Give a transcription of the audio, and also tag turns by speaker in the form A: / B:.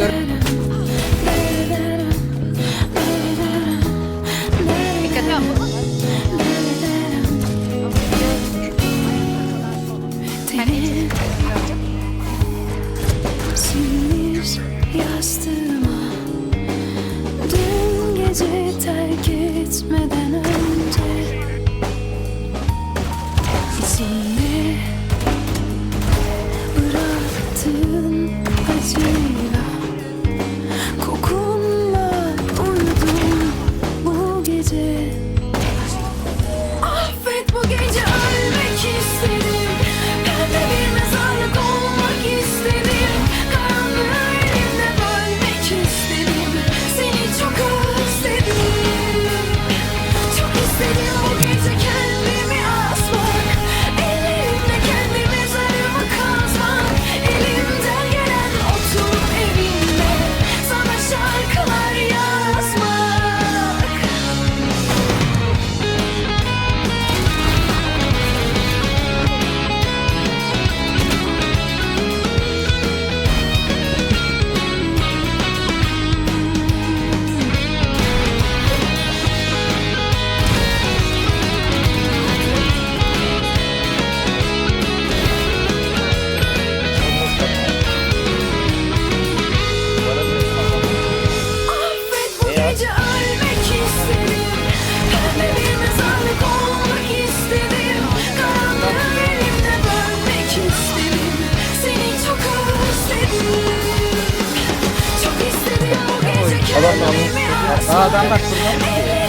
A: ediyorum. Dikkatli ol. Önce Sinir 啊咱们把手放